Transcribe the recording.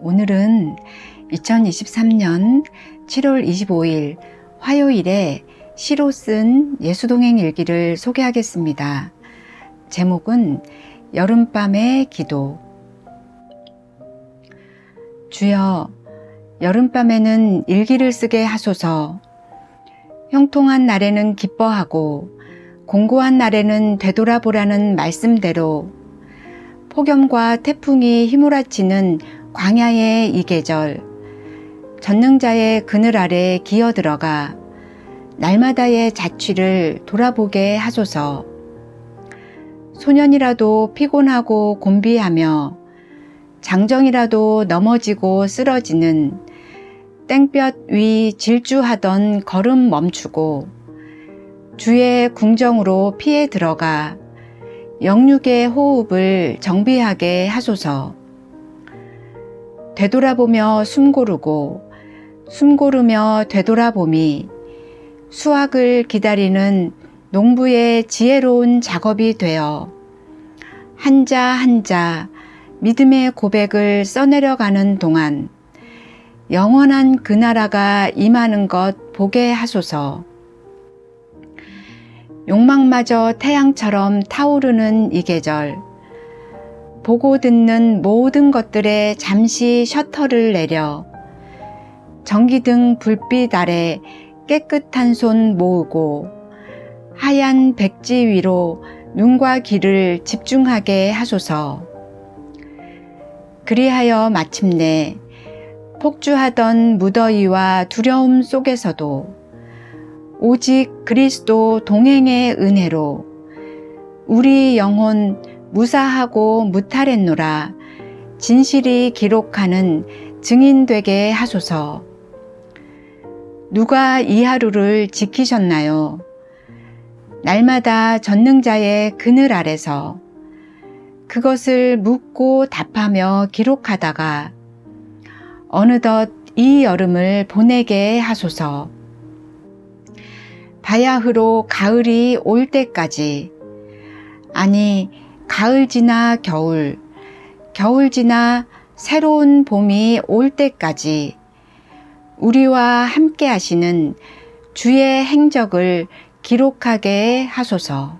오늘은 2023년 7월 25일 화요일에 시로 쓴 예수동행 일기를 소개하겠습니다. 제목은 여름밤의 기도. 주여, 여름밤에는 일기를 쓰게 하소서. 형통한 날에는 기뻐하고, 공고한 날에는 되돌아보라는 말씀대로, 폭염과 태풍이 휘몰아치는 광야의 이 계절, 전능자의 그늘 아래 기어 들어가 날마다의 자취를 돌아보게 하소서. 소년이라도 피곤하고 곤비하며 장정이라도 넘어지고 쓰러지는 땡볕 위 질주하던 걸음 멈추고 주의 궁정으로 피해 들어가 영육의 호흡을 정비하게 하소서. 되돌아보며 숨 고르고 숨 고르며 되돌아봄이 수확을 기다리는 농부의 지혜로운 작업이 되어 한자 한자 믿음의 고백을 써내려가는 동안 영원한 그 나라가 임하는 것 보게 하소서. 욕망마저 태양처럼 타오르는 이 계절, 보고 듣는 모든 것들에 잠시 셔터를 내려 전기등 불빛 아래 깨끗한 손 모으고 하얀 백지 위로 눈과 귀를 집중하게 하소서. 그리하여 마침내 폭주하던 무더위와 두려움 속에서도 오직 그리스도 동행의 은혜로 우리 영혼 무사하고 무탈했노라 진실이 기록하는 증인 되게 하소서. 누가 이 하루를 지키셨나요? 날마다 전능자의 그늘 아래서 그것을 묻고 답하며 기록하다가 어느덧 이 여름을 보내게 하소서. 바야흐로 가을이 올 때까지 아니 가을 지나 겨울, 겨울 지나 새로운 봄이 올 때까지 우리와 함께 하시는 주의 행적을 기록하게 하소서.